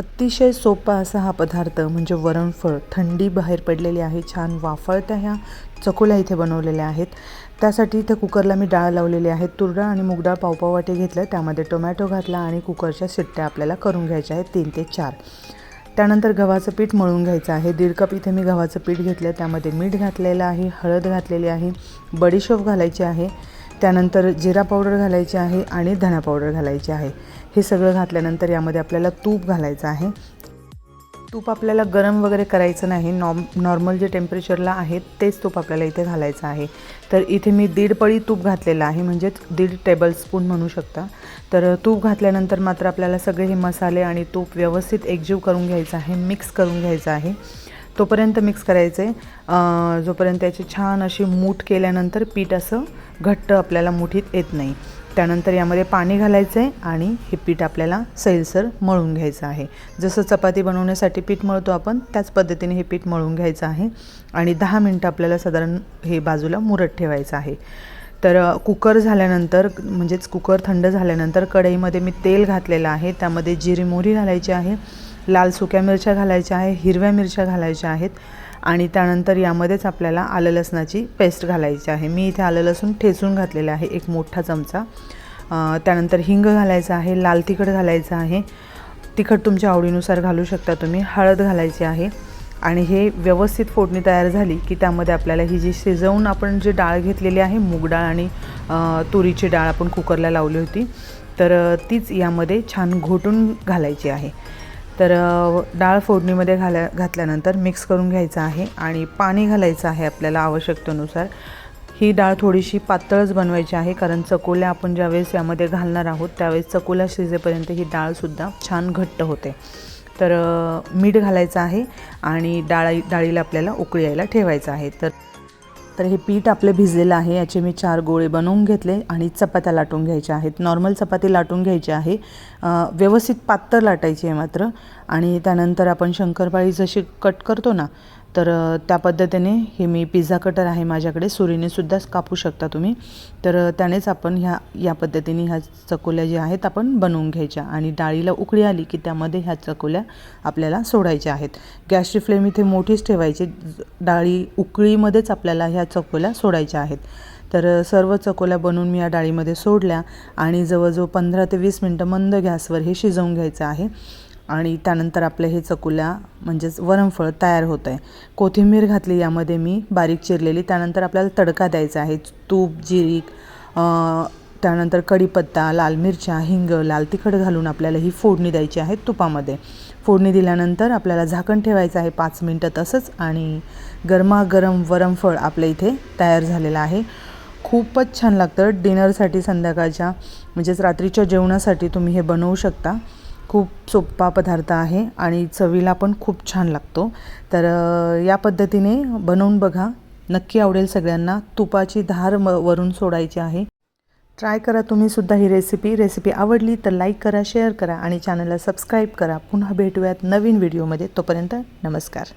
अतिशय सोपा असा हा पदार्थ म्हणजे वरणफळ थंडी बाहेर पडलेली आहे छान वाफळत्या ह्या चकोल्या इथे बनवलेल्या आहेत. त्यासाठी इथे कुकरला मी डाळ लावलेली आहे तुरडाळ आणि मुगडाळ पावपाव वाटे घेतलं त्यामध्ये टोमॅटो घातला आणि कुकरच्या शिट्ट्या आपल्याला करून घ्यायच्या आहेत तीन ते चार. त्यानंतर गव्हाचं पीठ मळून घ्यायचं आहे दीड कप इथे मी गव्हाचं पीठ घेतलं त्यामध्ये मीठ घातलेलं आहे हळद घातलेली आहे बडीशोप घालायची आहे. त्यानंतर जिरा पावडर घालायची आहे आणि धणा पावडर घालायची आहे. हे सगळं घातल्यानंतर यामध्ये आपल्याला तूप घालायचं आहे. तूप आपल्याला गरम वगैरे करायचं नाही. नॉम नॉर्मल जे टेम्परेचरला आहे तेच तूप आपल्याला इथे घालायचं आहे. तर इथे मी दीड पळी तूप घातलेलं आहे म्हणजेच दीड टेबलस्पून म्हणू शकता. तर तूप घातल्यानंतर मात्र आपल्याला सगळे हे मसाले आणि तूप व्यवस्थित एकजीव करून घ्यायचं आहे मिक्स करून घ्यायचं आहे. तोपर्यंत मिक्स करायचं आहे जोपर्यंत त्याची छान अशी मूठ केल्यानंतर पीठ असं घट्ट आपल्याला मुठीत येत नाही. त्यानंतर यामध्ये पाणी घालायचं आहे आणि हे पीठ आपल्याला सैलसर मळून घ्यायचं आहे. जसं चपाती बनवण्यासाठी पीठ मळतो आपण त्याच पद्धतीने हे पीठ मळून घ्यायचं आहे आणि दहा मिनटं आपल्याला साधारण हे बाजूला मुरत ठेवायचं आहे. तर कुकर झाल्यानंतर म्हणजेच कुकर थंड झाल्यानंतर कढईमध्ये मी तेल घातलेलं आहे. त्यामध्ये जिरी मोहरी घालायची आहे लाल सुक्या मिरच्या घालायच्या आहे हिरव्या मिरच्या घालायच्या आहेत. आणि त्यानंतर यामध्येच आपल्याला आलं लसणाची पेस्ट घालायची आहे. मी इथे आलं लसूण ठेचून घातलेलं आहे एक मोठा चमचा. त्यानंतर हिंग घालायचं आहे लाल तिखट घालायचं आहे. तिखट तुमच्या आवडीनुसार घालू शकता तुम्ही. हळद घालायची आहे. आणि हे व्यवस्थित फोडणी तयार झाली की त्यामध्ये आपल्याला ही जी शिजवून आपण जी डाळ घेतलेली आहे मूग डाळ आणि तुरीची डाळ आपण कुकरला लावली होती तर तीच यामध्ये छान घोटून घालायची आहे. तर डाळ फोडणीमध्ये घाल्या घातल्यानंतर मिक्स करून घ्यायचं आहे आणि पाणी घालायचं आहे आपल्याला आवश्यकतेनुसार. ही डाळ थोडीशी पातळच बनवायची आहे कारण चकोल्या आपण ज्यावेळेस यामध्ये घालणार आहोत त्यावेळेस चकोल्या शिजेपर्यंत ही डाळसुद्धा छान घट्ट होते. तर मीठ घालायचं आहे आणि डाळी डाळीला आपल्याला उकळी यायला ठेवायचं आहे. तर तर हे पीठ आपलं भिजलेलं आहे. याचे मी चार गोळे बनवून घेतले आणि चपात्या लाटून घ्यायच्या आहेत. नॉर्मल चपाती लाटून घ्यायची आहे. व्यवस्थित पातळ लाटायची आहे मात्र. आणि त्यानंतर आपण शंकरपाळी जशी कट करतो ना तर त्या पद्धतीने हे मी पिझ्झा कटर आहे माझ्याकडे. सुरीनेसुद्धा कापू शकता तुम्ही. तर त्यानेच आपण ह्या या पद्धतीने ह्या चकोल्या ज्या आहेत आपण बनवून घ्यायच्या. आणि डाळीला उकळी आली की त्यामध्ये ह्या चकोल्या आपल्याला सोडायच्या आहेत. गॅसची फ्लेम इथे मोठीच ठेवायची. डाळी उकळीमध्येच आपल्याला ह्या चकोल्या सोडायच्या आहेत. तर सर्व चकोल्या बनवून मी या डाळीमध्ये सोडल्या. आणि जवळजवळ पंधरा ते वीस मिनटं मंद गॅसवर हे शिजवून घ्यायचं आहे. आणि त्यानंतर आपलं हे चकुल्या म्हणजेच वरणफळ तयार होतं आहे कोथिंबीर घातली यामध्ये मी बारीक चिरलेली. त्यानंतर आपल्याला तडका द्यायचा आहे. तूप जिरीक त्यानंतर कढीपत्ता लाल मिरच्या हिंग लाल तिखट घालून आपल्याला ही फोडणी द्यायची आहे तुपामध्ये. फोडणी दिल्यानंतर आपल्याला झाकण ठेवायचं आहे पाच मिनटं तसंच आणि गरमागरम वरणफळ आपल्या इथे तयार झालेलं आहे. खूपच छान लागतं. डिनरसाठी संध्याकाळच्या म्हणजेच रात्रीच्या जेवणासाठी तुम्ही हे बनवू शकता. खूप सोपा पदार्थ आहे आणि चवीला पण खूप छान लागतो. तर या पद्धतीने बनवून बघा. नक्की आवडेल सगळ्यांना. तुपाची धार म वरून सोडायची आहे. ट्राय करा तुम्हीसुद्धा ही रेसिपी. रेसिपी आवडली तर लाईक करा शेअर करा आणि चॅनलला सबस्क्राईब करा. पुन्हा भेटूयात नवीन व्हिडिओमध्ये. तोपर्यंत नमस्कार.